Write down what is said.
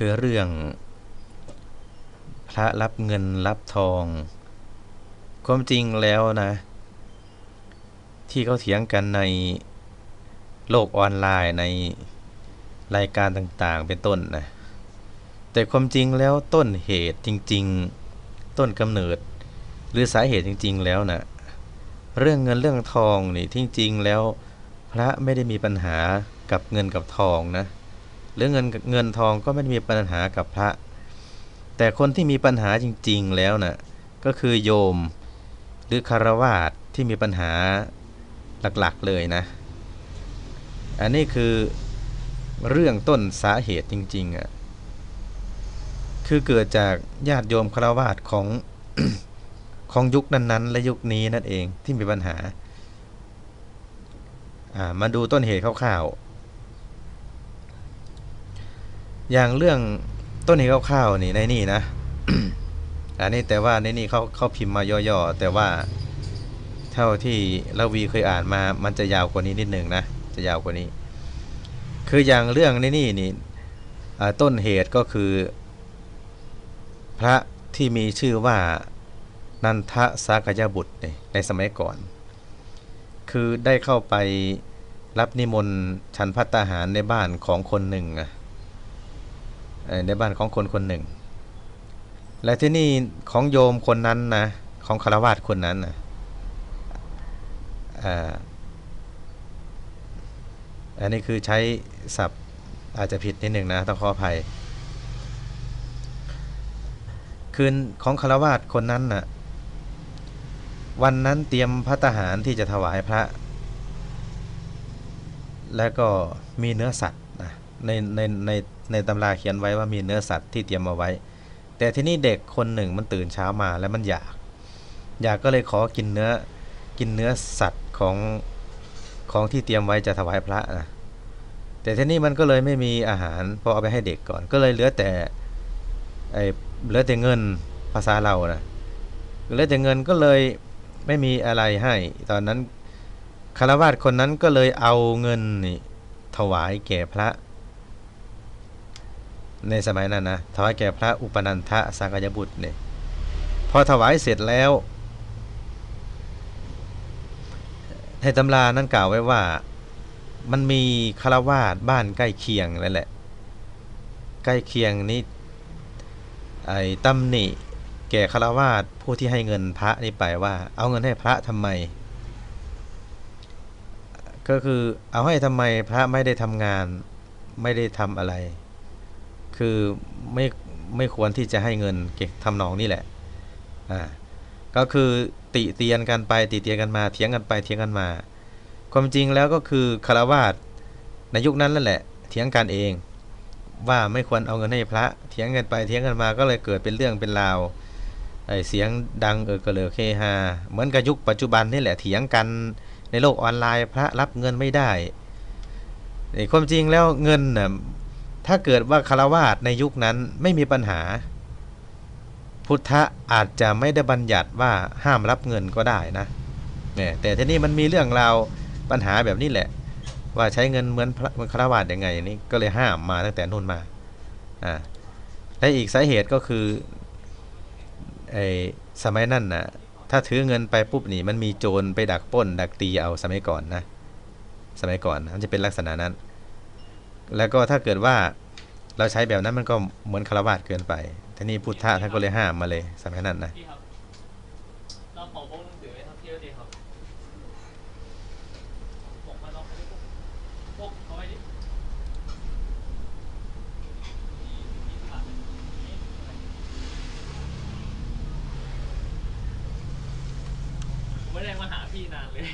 คือเรื่อง พระรับเงินรับทอง ความจริงแล้วนะ ที่เขาเถียงกันในโลกออนไลน์ในรายการต่างๆ เป็นต้นนะ แต่ความจริงแล้วต้นเหตุจริง ๆ ต้นกำเนิด หรือสาเหตุจริง ๆ แล้วนะเรื่องเงินเรื่องทองนี่ที่จริงแล้ว พระไม่ได้มีปัญหากับเงินกับทองนะ หรือเงินเงินทองก็ไม่ได้มีปัญหากับพระ แต่คนที่มีปัญหาจริง ๆแล้วนะ่ะก็คือโยมหรือคารวาสที่มีปัญหาหลักๆเลยนะ อันนี้คือเรื่องต้นสาเหตุจริงๆอะคือเกิดจากญาติโยมคารวาสของของยุคนั้นๆ และยุคนี้นั่นเองที่มีปัญหามาดูต้นเหตุคร่าวๆ อย่างเรื่องต้นเหตุคร่าวๆนี่ในนี่นะอันนี้แต่ว่าในนี่เขาเขาพิมพ์มาย่อๆแต่ว่าเท่าที่เราวีเคยอ่านมามันจะยาวกว่านี้นิดหนึ่งนะจะยาวกว่านี้ คืออย่างเรื่องในนี่นี่ต้นเหตุก็คือ พระที่มีชื่อว่านันทะสากยบุตรในสมัยก่อน คือได้เข้าไปรับนิมนต์ฉันพัตตาหารในบ้านของคนหนึ่งอะ ในบ้านของคนคนหนึ่ง และที่นี่ของโยมคนนั้นนะของคารวาสคนนั้นนะอันนี้คือใช้ศัพท์อาจจะผิดนิดหนึ่งนะต้องขออภัย คืนของคารวาสคนนั้นนะ่ะวันนั้นเตรียมพระทหารที่จะถวายพระ แล้วก็มีเนื้อสัตว์ ในในในในตำราเขียนไว้ว่ามีเนื้อสัตว์ที่เตรียมมาไว้ แต่ที่นี่เด็กคนหนึ่งมันตื่นเช้ามาแล้วมันอยาก อยากก็เลยขอกินเนื้อกินเนื้อสัตว์ของของที่เตรียมไว้จะถวายพระนะแต่ที่นี่มันก็เลยไม่มีอาหารพอเอาไปให้เด็กก่อน ก็เลยเหลือแต่ไอเหลือแต่เงินภาษาเรานะเหลือแต่เงินก็เลยไม่มีอะไรให้ ตอนนั้นคารวาสคนนั้นก็เลยเอาเงินนี่ถวายแก่พระ ในสมัยนั้นนะถวายแก่พระอุปนันทะสังกยบุตรเนี่ยพอถวายเสร็จแล้ว ในตำรานั้นกล่าวไว้ว่ามันมีคารวาสบ้านใกล้เคียงนั่นแหละ ใกล้เคียงนี้ไอ้ตำหนิ แก่คารวาสผู้ที่ให้เงินพระนี่ไปว่า เอาเงินให้พระทำไม ก็คือเอาให้ทำไมพระไม่ได้ทำงานไม่ได้ทำอะไร คือไม่ไม่ควรที่จะให้เงินเก็บทำนองนี่แหละอ่าก็คือติเตียนกันไปติเตียนกันมาเถียงกันไปเถียงกันมา ความจริงแล้วก็คือคารวาสในยุคนั้นนั่นแหละเถียงกันเอง ว่าไม่ควรเอาเงินให้พระเถียงกันไปเถียงกันมาก็เลยเกิดเป็นเรื่องเป็นราวไอเสียงดังเออกระเลอเคฮาเหมือนกับยุคปัจจุบันนี่แหละเถียงกันในโลกออนไลน์พระรับเงินไม่ได้ความจริงแล้วเงินน่ะ ถ้าเกิดว่าคารวาสในยุคนั้นไม่มีปัญหา พุทธะอาจจะไม่ได้บัญญัติว่าห้ามรับเงินก็ได้นะเนี่ยแต่ทีนี้มันมีเรื่องราวปัญหาแบบนี้แหละ ว่าใช้เงินเหมือนเหมือนคารวาสยังไงนี่ก็เลยห้ามมาตั้งแต่นู่นมาอ่าและอีกสาเหตุก็คือไอ้สมัยนั้นนะถ้าถือเงินไปปุ๊บนี่มันมีโจรไปดักป้น ดักตีเอาสมัยก่อนนะ สมัยก่อนมันจะเป็นลักษณะนั้น แล้วก็ถ้าเกิดว่าเราใช้แบบนั้นมันก็เหมือนคารวาสเกินไปทีนี้พุทธะท่านก็เลยห้ามมาเลยสมัยนั้นนะไม่ได้มาหาพี่นานเลย